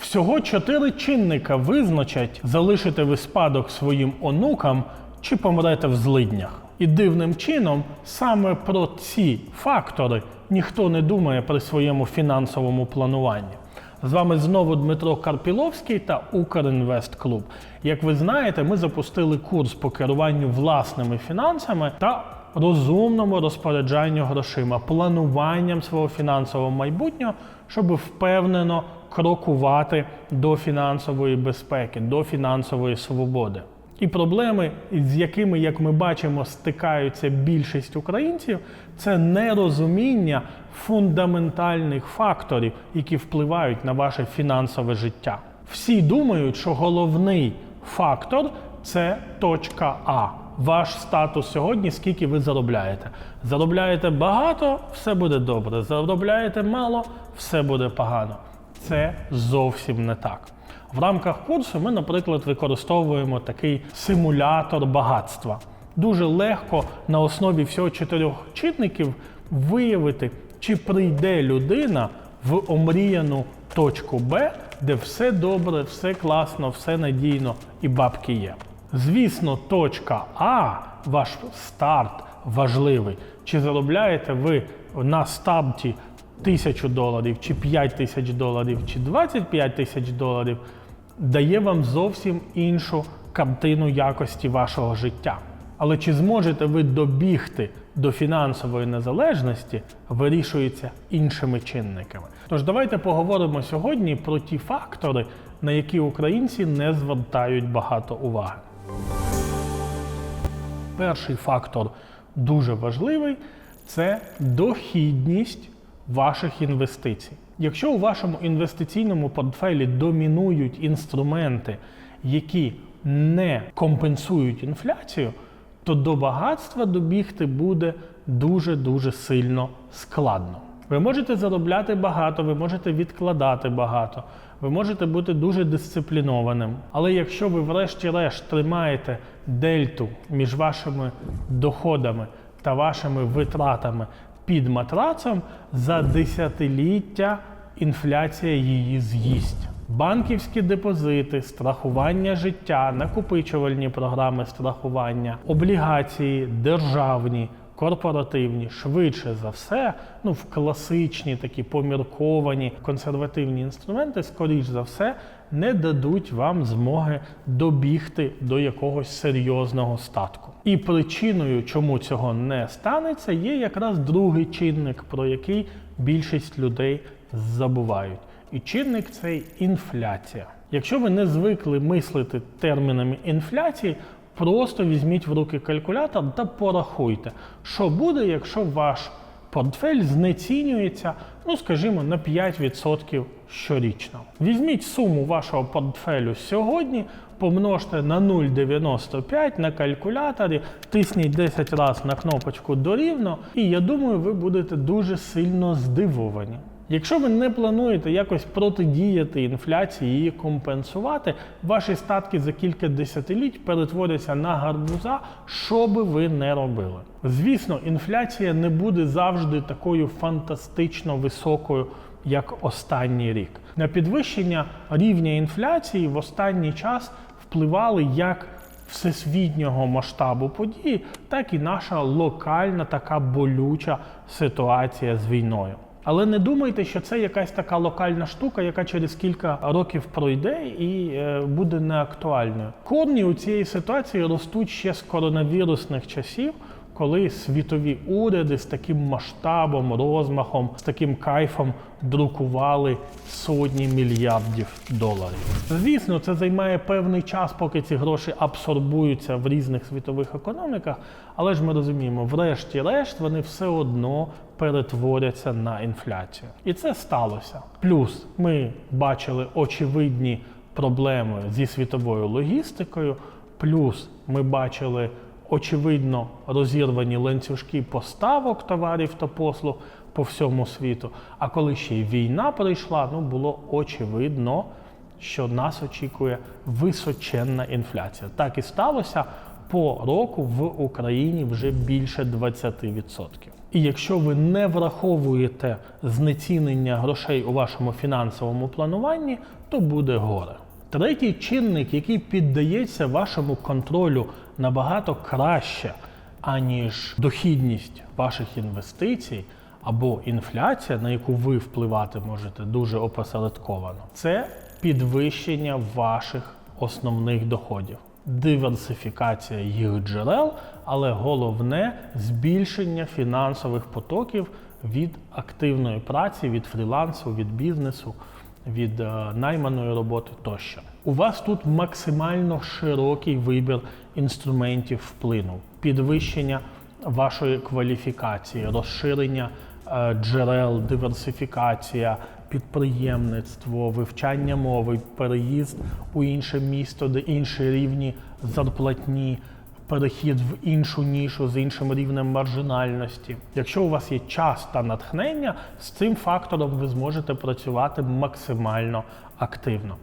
Всього чотири чинника визначать, залишите ви спадок своїм онукам чи помрете в злиднях. І дивним чином саме про ці фактори ніхто не думає при своєму фінансовому плануванні. З вами знову Дмитро Карпіловський та Укрінвест Клуб. Як ви знаєте, ми запустили курс по керуванню власними фінансами та розумному розпоряджанню грошима, плануванням свого фінансового майбутнього, щоб впевнено крокувати до фінансової безпеки, до фінансової свободи. І проблеми, з якими, як ми бачимо, стикаються більшість українців, це нерозуміння фундаментальних факторів, які впливають на ваше фінансове життя. Всі думають, що головний фактор це точка А. Ваш статус сьогодні, скільки ви заробляєте. Заробляєте багато, все буде добре. Заробляєте мало, все буде погано. Це зовсім не так. В рамках курсу ми, наприклад, використовуємо такий симулятор багатства. Дуже легко на основі всього чотирьох чинників виявити, чи прийде людина в омріяну точку Б, де все добре, все класно, все надійно і бабки є. Звісно, точка А, ваш старт важливий. Чи заробляєте ви на старті тисячу доларів, чи 5 тисяч доларів, чи 25 тисяч доларів, дає вам зовсім іншу картину якості вашого життя. Але чи зможете ви добігти до фінансової незалежності, вирішується іншими чинниками. Тож давайте поговоримо сьогодні про ті фактори, на які українці не звертають багато уваги. Перший фактор дуже важливий це дохідність ваших інвестицій. Якщо у вашому інвестиційному портфелі домінують інструменти, які не компенсують інфляцію, то до багатства добігти буде дуже-дуже сильно складно. Ви можете заробляти багато, ви можете відкладати багато, ви можете бути дуже дисциплінованим. Але якщо ви, врешті-решт, тримаєте дельту між вашими доходами та вашими витратами під матрацом, за десятиліття інфляція її з'їсть. Банківські депозити, страхування життя, накопичувальні програми страхування, облігації, державні, корпоративні, швидше за все, ну в класичні такі помірковані консервативні інструменти, скоріш за все, не дадуть вам змоги добігти до якогось серйозного статку. І причиною, чому цього не станеться, є якраз другий чинник, про який більшість людей забувають. І чинник цей інфляція. Якщо ви не звикли мислити термінами інфляції, просто візьміть в руки калькулятор та порахуйте, що буде, якщо ваш портфель знецінюється, ну скажімо, на 5% щорічно. Візьміть суму вашого портфелю сьогодні, помножте на 0,95 на калькуляторі, тисніть 10 разів на кнопочку дорівно, і я думаю, ви будете дуже сильно здивовані. Якщо ви не плануєте якось протидіяти інфляції, її компенсувати, ваші статки за кілька десятиліть перетворяться на гарбуза, що би ви не робили. Звісно, інфляція не буде завжди такою фантастично високою, як останній рік. На підвищення рівня інфляції в останній час впливали як всесвітнього масштабу події, так і наша локальна така болюча ситуація з війною. Але не думайте, що це якась така локальна штука, яка через кілька років пройде і е, буде неактуальною. Корні у цієї ситуації ростуть ще з коронавірусних часів, коли світові уряди з таким масштабом, розмахом, з таким кайфом друкували сотні мільярдів доларів. Звісно, це займає певний час, поки ці гроші абсорбуються в різних світових економіках, але ж ми розуміємо, врешті-решт вони все одно перетворяться на інфляцію. І це сталося. Плюс ми бачили очевидні проблеми зі світовою логістикою, плюс ми бачили очевидно розірвані ланцюжки поставок товарів та послуг по всьому світу. А коли ще й війна прийшла, ну було очевидно, що нас очікує височенна інфляція. Так і сталося. по року в Україні вже більше 20%. І якщо ви не враховуєте знецінення грошей у вашому фінансовому плануванні, то буде горе. Третій чинник, який піддається вашому контролю набагато краще, аніж дохідність ваших інвестицій або інфляція, на яку ви впливати можете дуже опосередковано, це підвищення ваших основних доходів, диверсифікація їх джерел, але головне збільшення фінансових потоків від активної праці, від фрілансу, від бізнесу, від е, найманої роботи тощо. У вас тут максимально широкий вибір інструментів впливу, підвищення вашої кваліфікації, розширення е, джерел, диверсифікація, підприємництво, вивчання мови, переїзд у інше місто, де інші рівні зарплатні, перехід в іншу нішу з іншим рівнем маржинальності. Якщо у вас є час та натхнення, з цим фактором ви зможете працювати максимально активно.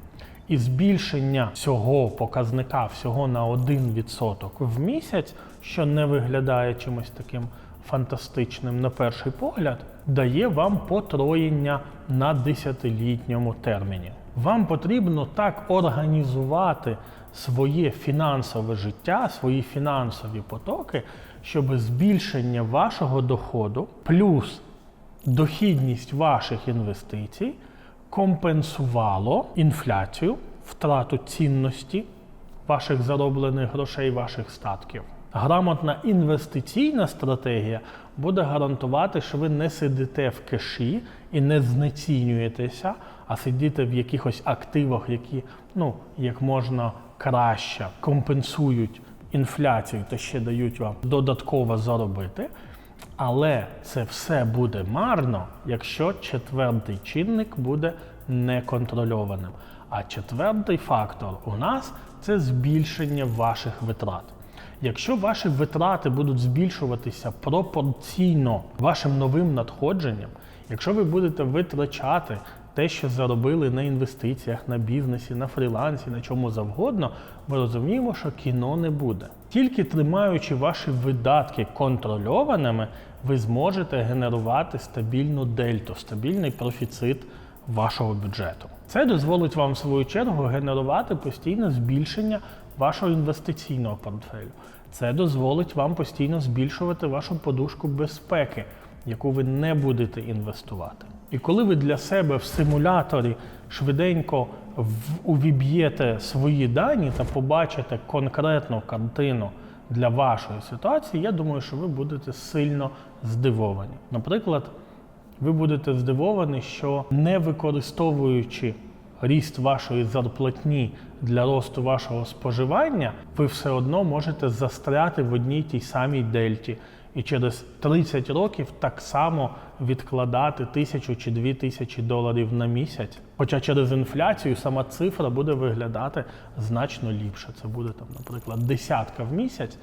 І збільшення цього показника всього на 1% в місяць, що не виглядає чимось таким фантастичним на перший погляд, дає вам потроєння на десятилітньому терміні. Вам потрібно так організувати своє фінансове життя, свої фінансові потоки, щоб збільшення вашого доходу плюс дохідність ваших інвестицій компенсувало інфляцію, втрату цінності ваших зароблених грошей, ваших статків. Грамотна інвестиційна стратегія буде гарантувати, що ви не сидите в кеші і не знецінюєтеся, а сидите в якихось активах, які ну як можна краще компенсують інфляцію та ще дають вам додатково заробити. Але це все буде марно, якщо четвертий чинник буде неконтрольованим. А четвертий фактор у нас це збільшення ваших витрат. Якщо ваші витрати будуть збільшуватися пропорційно вашим новим надходженням, якщо ви будете витрачати те, що заробили на інвестиціях, на бізнесі, на фрілансі, на чому завгодно, ми розуміємо, що кіно не буде. Тільки тримаючи ваші видатки контрольованими, ви зможете генерувати стабільну дельту, стабільний профіцит вашого бюджету. Це дозволить вам в свою чергу генерувати постійне збільшення вашого інвестиційного портфелю. Це дозволить вам постійно збільшувати вашу подушку безпеки, яку ви не будете інвестувати. І коли ви для себе в симуляторі швиденько увіб'єте свої дані та побачите конкретну картину для вашої ситуації, я думаю, що ви будете сильно здивовані. Наприклад, ви будете здивовані, що не використовуючи ріст вашої зарплатні для росту вашого споживання, ви все одно можете застряти в одній тій самій дельті. І через 30 років так само відкладати тисячу чи дві тисячі доларів на місяць. Хоча через інфляцію сама цифра буде виглядати значно ліпше. Це буде там, наприклад, десятка в місяць,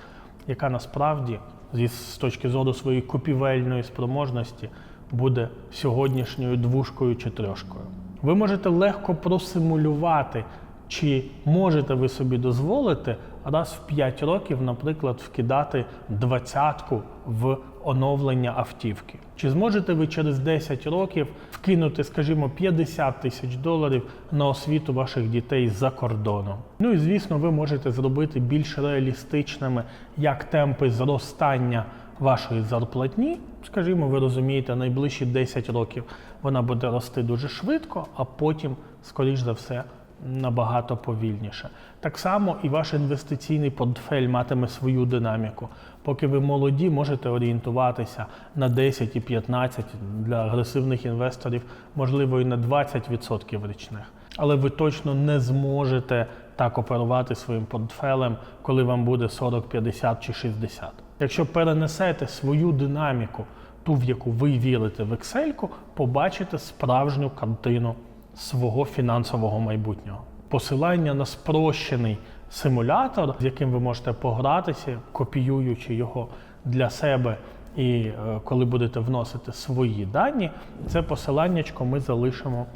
яка насправді зі з точки зору своєї купівельної спроможності буде сьогоднішньою двушкою чи трьошкою. Ви можете легко просимулювати, чи можете ви собі дозволити раз в 5 років, наприклад, вкидати двадцятку в оновлення автівки. Чи зможете ви через 10 років вкинути, скажімо, 50 тисяч доларів на освіту ваших дітей за кордоном? Ну і звісно, ви можете зробити більш реалістичними як темпи зростання вашої зарплатні, скажімо, ви розумієте, найближчі 10 років вона буде рости дуже швидко, а потім, скоріш за все, набагато повільніше. Так само і ваш інвестиційний портфель матиме свою динаміку. Поки ви молоді, можете орієнтуватися на 10 і 15 для агресивних інвесторів, можливо, і на 20% річних. Але ви точно не зможете так оперувати своїм портфелем, коли вам буде 40, 50 чи 60. Якщо перенесете свою динаміку, ту, в яку ви вірите в Excel, побачите справжню картину свого фінансового майбутнього. Посилання на спрощений симулятор, з яким ви можете погратися, копіюючи його для себе. І е, коли будете вносити свої дані, це посиланнячко ми залишимо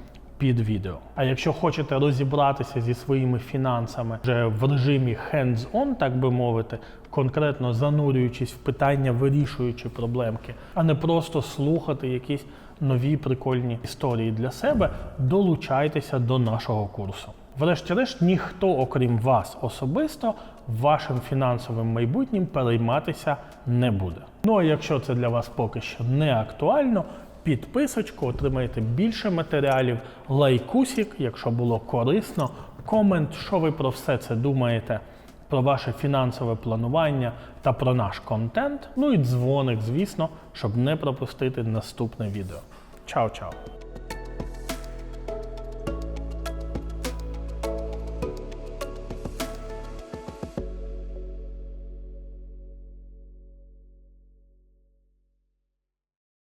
під відео. А якщо хочете розібратися зі своїми фінансами вже в режимі hands-on, так би мовити, конкретно занурюючись в питання, вирішуючи проблемки, а не просто слухати якісь нові прикольні історії для себе, долучайтеся до нашого курсу. Врешті-решт, ніхто, окрім вас особисто, вашим фінансовим майбутнім перейматися не буде. Ну а якщо це для вас поки що не актуально, підписочку, отримаєте більше матеріалів, лайкусик, якщо було корисно, комент, що ви про все це думаєте, про ваше фінансове планування та про наш контент. Ну і дзвоник, звісно, щоб не пропустити наступне відео. Чао-чао!